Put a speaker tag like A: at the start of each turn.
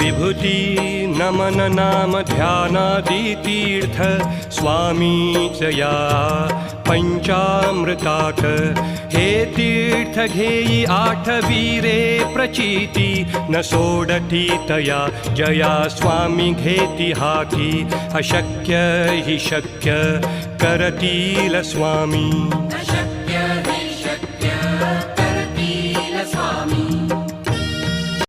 A: विभूती नमन नाम ध्यानादी तीर्थ स्वामीच या पंचामृतात। हे तीर्थ घेई आठवीरे प्रचिती न सोडती तया। जया स्वामी घेती हाकी अशक्य हि शक्य। करतील स्वामी।
B: अशक्य